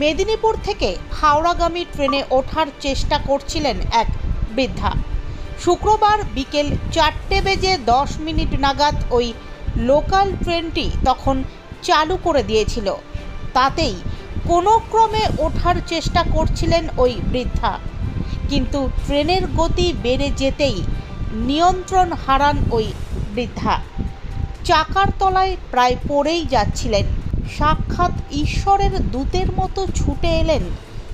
মেদিনীপুর থেকে হাওড়াগামী ট্রেনে ওঠার চেষ্টা করছিলেন এক বৃদ্ধা। শুক্রবার বিকেল চারটে বেজে দশ মিনিট নাগাদ ওই লোকাল ট্রেনটি তখন চালু করে দিয়েছিল। তাতেই কোনো ক্রমে ওঠার চেষ্টা করছিলেন ওই বৃদ্ধা। কিন্তু ট্রেনের গতি বেড়ে যেতেই নিয়ন্ত্রণ হারান ওই বৃদ্ধা। চাকার তলায় প্রায় পড়েই যাচ্ছিলেন সাক্ষাৎ ঈশ্বরের দূতের মতো ছুটে এলেন।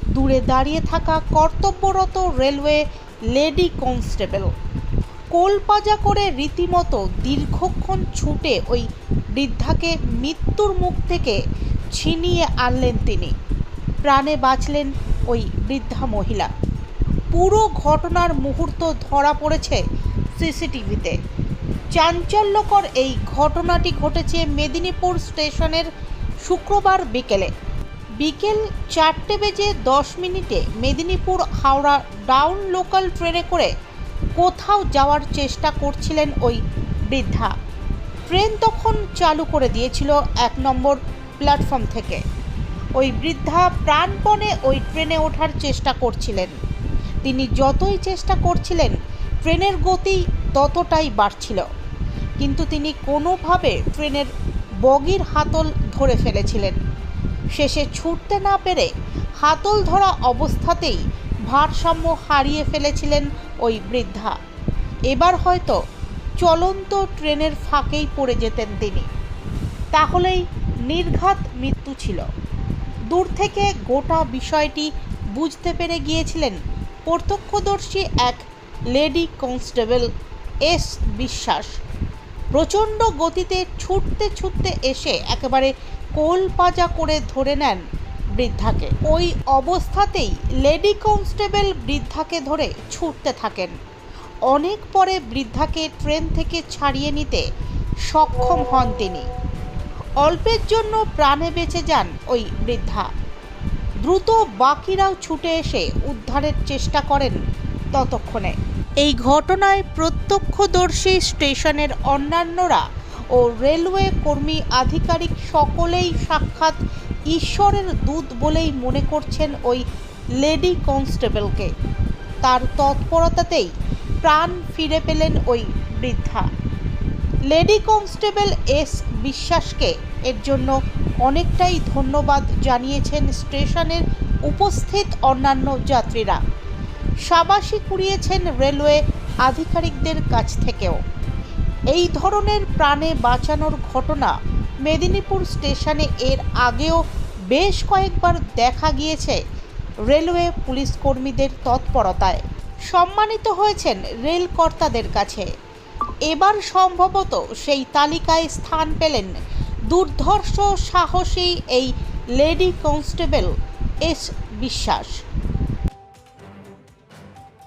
দূরে দাঁড়িয়ে থাকা কর্তব্যরত রেলওয়ে লেডি কনস্টেবল। কোলপাজা করে রীতিমতো দীর্ঘক্ষণ ছুটে ওই বৃদ্ধাকে মৃত্যুর মুখ থেকে ছিনিয়ে আনলেন তিনি। প্রাণে বাঁচলেন ওই বৃদ্ধা মহিলা। পুরো ঘটনার মুহূর্ত ধরা পড়েছে সিসিটিভিতে। চাঞ্চল্যকর এই ঘটনাটি ঘটেছে মেদিনীপুর স্টেশনের শুক্রবার বিকেলে। বিকেল চারটে বেজে দশ মিনিটে মেদিনীপুর হাওড়া ডাউন লোকাল ট্রেনে করে কোথাও যাওয়ার চেষ্টা করছিলেন ওই বৃদ্ধা। ট্রেন তখন চালু করে দিয়েছিল এক নম্বর প্ল্যাটফর্ম থেকে। ওই বৃদ্ধা প্রাণপণে ওই ট্রেনে ওঠার চেষ্টা করছিলেন। তিনি যতই চেষ্টা করছিলেন, ট্রেনের গতি ততটাই বাড়ছিল। কিন্তু তিনি কোনোভাবে ট্রেনের বগির হাতল ধরে ফেলেছিলেন। শেষে ছুটতে না পেরে হাতল ধরা অবস্থাতেই ভারসাম্য হারিয়ে ফেলেছিলেন ওই বৃদ্ধা। এবার হয়তো চলন্ত ট্রেনের ফাঁকেই পড়ে যেতেন তিনি। তাহলেই নির্ঘাত মৃত্যু ছিল। দূর থেকে গোটা বিষয়টি বুঝতে পেরে গিয়েছিলেন প্রত্যক্ষদর্শী এক লেডি কনস্টেবল এস বিশ্বাস। প্রচণ্ড গতিতে ছুটতে ছুটতে এসে একেবারে কোল পাজা করে ধরে নেন বৃদ্ধাকে। ওই অবস্থাতেই লেডি কনস্টেবল বৃদ্ধাকে ধরে ছুটতে থাকেন। অনেক পরে বৃদ্ধাকে ট্রেন থেকে ছাড়িয়ে নিতে সক্ষম হন তিনি। অল্পের জন্য প্রাণে বেঁচে যান ওই বৃদ্ধা। দ্রুত বাকিরাও ছুটে এসে উদ্ধারের চেষ্টা করেন ততক্ষণে। এই ঘটনায় প্রত্যক্ষদর্শী স্টেশনের অন্যান্যরা ও রেলওয়ে কর্মী আধিকারিক সকলেই সাক্ষাৎ ঈশ্বরের দূত বলেই মনে করছেন ওই লেডি কনস্টেবলকে। তার তৎপরতাতেই প্রাণ ফিরে পেলেন ওই বৃদ্ধা। লেডি কনস্টেবল এস বিশ্বাসকে এর জন্য অনেকটাই ধন্যবাদ জানিয়েছেন স্টেশনের উপস্থিত অন্যান্য যাত্রীরা। সাবাসী কুড়িয়েছেন রেলওয়ে আধিকারিকদের কাছ থেকেও। এই ধরনের প্রাণে বাঁচানোর ঘটনা মেদিনীপুর স্টেশনে এর আগেও বেশ কয়েকবার দেখা গিয়েছে রেলওয়ে পুলিশ কর্মীদের তৎপরতায়। সম্মানিত হয়েছেন রেল কর্তাদের কাছে। এবার সম্ভবত সেই তালিকায় স্থান পেলেন দুর্ধর্ষ সাহসী এই লেডি কনস্টেবল এস বিশ্বাস।